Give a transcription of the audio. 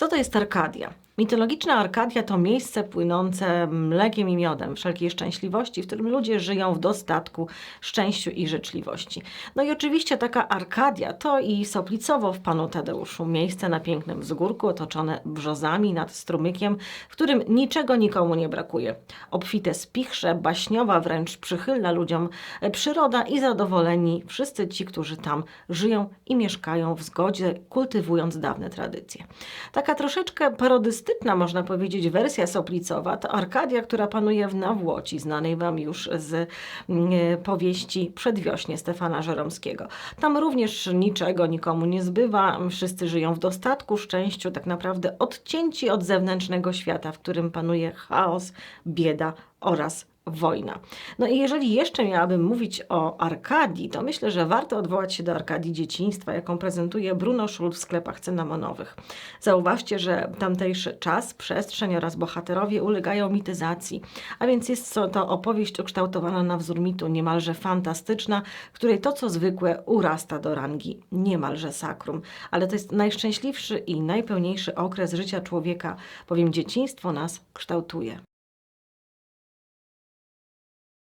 Co to jest Arkadia? Mitologiczna Arkadia to miejsce płynące mlekiem i miodem wszelkiej szczęśliwości, w którym ludzie żyją w dostatku, szczęściu i życzliwości. No i oczywiście taka Arkadia to i Soplicowo w Panu Tadeuszu, miejsce na pięknym wzgórku otoczone brzozami nad strumykiem, w którym niczego nikomu nie brakuje. Obfite spichrze, baśniowa wręcz przychylna ludziom przyroda i zadowoleni wszyscy ci, którzy tam żyją i mieszkają w zgodzie, kultywując dawne tradycje. Taka troszeczkę parodystyczna, można powiedzieć, wersja soplicowa to Arkadia, która panuje w Nawłoci, znanej wam już z mm, e, powieści Przedwiośnie Stefana Żeromskiego. Tam również niczego nikomu nie zbywa, wszyscy żyją w dostatku, szczęściu, tak naprawdę odcięci od zewnętrznego świata, w którym panuje chaos, bieda oraz wojna. No i jeżeli jeszcze miałabym mówić o Arkadii, to myślę, że warto odwołać się do Arkadii dzieciństwa, jaką prezentuje Bruno Schul w sklepach cynamonowych. Zauważcie, że tamtejszy czas, przestrzeń oraz bohaterowie ulegają mityzacji, a więc jest to, opowieść ukształtowana na wzór mitu, niemalże fantastyczna, której to, co zwykłe, urasta do rangi niemalże sakrum. Ale to jest najszczęśliwszy i najpełniejszy okres życia człowieka, bowiem dzieciństwo nas kształtuje.